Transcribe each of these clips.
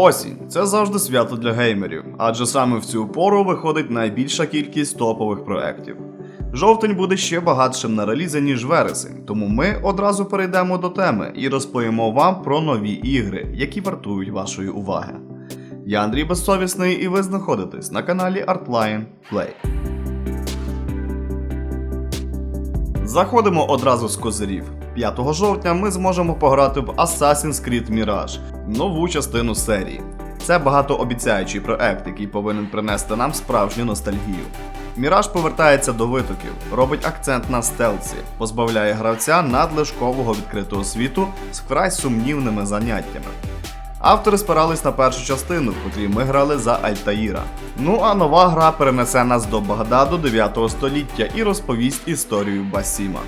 Осінь це завжди свято для геймерів, адже саме в цю пору виходить найбільша кількість топових проєктів. Жовтень буде ще багатшим на релізи, ніж вересень, тому ми одразу перейдемо до теми і розповімо вам про нові ігри, які вартують вашої уваги. Я Андрій Безсовісний, і ви знаходитесь на каналі Artline Play. Заходимо одразу з козирів. 5 жовтня ми зможемо пограти в Assassin's Creed Mirage, нову частину серії. Це багатообіцяючий проект, який повинен принести нам справжню ностальгію. Міраж повертається до витоків, робить акцент на стелсі, позбавляє гравця надлишкового відкритого світу з вкрай сумнівними заняттями. Автори спирались на першу частину, в котрій ми грали за Альтаїра. Ну а нова гра перенесе нас до Багдаду 9 століття і розповість історію Басіма.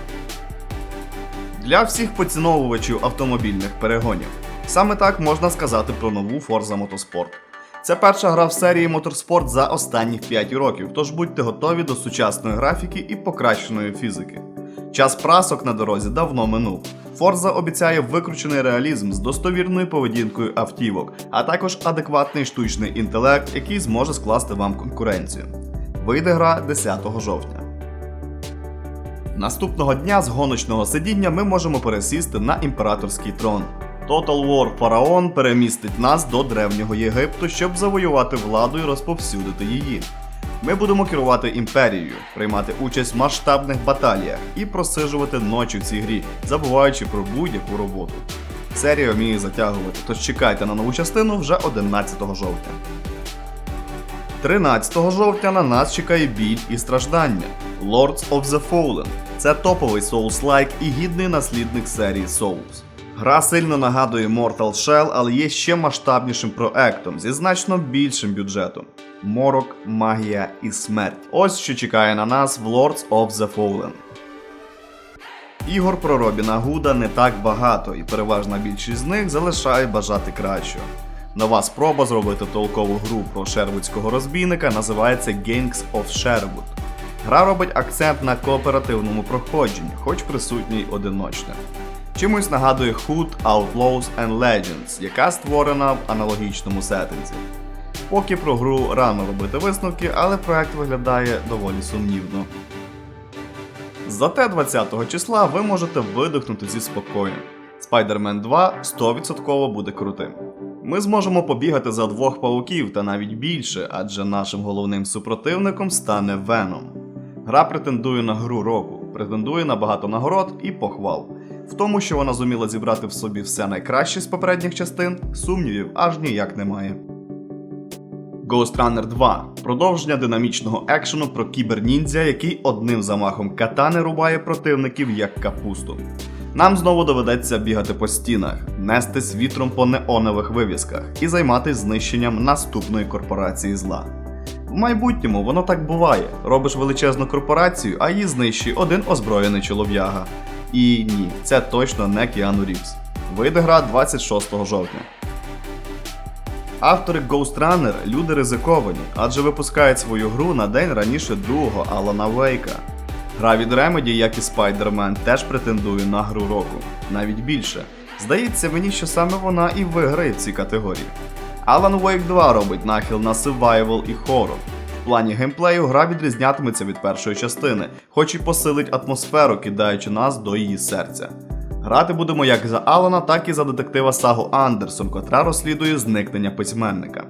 Для всіх поціновувачів автомобільних перегонів. Саме так можна сказати про нову Forza Motorsport. Це перша гра в серії Motorsport за останніх 5 років, тож будьте готові до сучасної графіки і покращеної фізики. Час прасок на дорозі давно минув. Forza обіцяє викручений реалізм з достовірною поведінкою автівок, а також адекватний штучний інтелект, який зможе скласти вам конкуренцію. Вийде гра 10 жовтня. Наступного дня з гоночного сидіння ми можемо пересісти на імператорський трон. Total War Фараон перемістить нас до древнього Єгипту, щоб завоювати владу і розповсюдити її. Ми будемо керувати імперією, приймати участь в масштабних баталіях і просижувати ночі в цій грі, забуваючи про будь-яку роботу. Серія вміє затягувати, тож чекайте на нову частину вже 11 жовтня. 13 жовтня на нас чекає біль і страждання. Lords of the Fallen. Це топовий Souls-like і гідний наслідник серії Souls. Гра сильно нагадує Mortal Shell, але є ще масштабнішим проектом зі значно більшим бюджетом. Морок, магія і смерть. Ось що чекає на нас в Lords of the Fallen. Ігор про Робіна Гуда не так багато, і переважна більшість з них залишає бажати кращого. Нова спроба зробити толкову гру про шервудського розбійника називається Gangs of Sherwood. Гра робить акцент на кооперативному проходженні, хоч присутній одиночне. Чимось нагадує Hood, Outlaws and Legends, яка створена в аналогічному сеттинзі. Поки про гру рано робити висновки, але проект виглядає доволі сумнівно. Зате 20 числа ви можете видихнути зі спокоєм. Spider-Man 2 100% буде крутим. Ми зможемо побігати за двох павуків та навіть більше, адже нашим головним супротивником стане Веном. Гра претендує на гру року, претендує на багато нагород і похвал. В тому, що вона зуміла зібрати в собі все найкраще з попередніх частин, сумнівів аж ніяк немає. Ghost Runner 2 продовження динамічного екшену про кіберніндзя, який одним замахом катани рубає противників як капусту. Нам знову доведеться бігати по стінах, нестись вітром по неонових вивісках і займатися знищенням наступної корпорації зла. В майбутньому воно так буває: робиш величезну корпорацію, а її знищує один озброєний чолов'яга. І ні, це точно не Кіану Рівз. Вийде гра 26 жовтня. Автори Ghost Runner – люди ризиковані, адже випускають свою гру на день раніше другого Алана Вейка. Гра від Remedy, як і Spider-Man, теж претендує на гру року, навіть більше. Здається мені, що саме вона і виграє в цій категорії. Alan Wake 2 робить нахил на survival і хорор. В плані геймплею гра відрізнятиметься від першої частини, хоч і посилить атмосферу, кидаючи нас до її серця. Грати будемо як за Алана, так і за детектива Сагу Андерсон, котра розслідує зникнення письменника.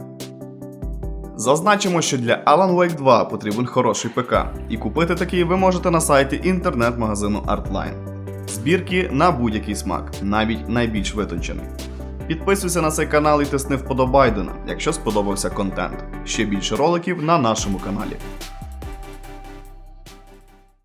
Зазначимо, що для Alan Wake 2 потрібен хороший ПК, і купити такий ви можете на сайті інтернет-магазину Artline. Збірки на будь-який смак, навіть найбільш витончений. Підписуйся на цей канал і тисни вподобайдена, якщо сподобався контент. Ще більше роликів на нашому каналі.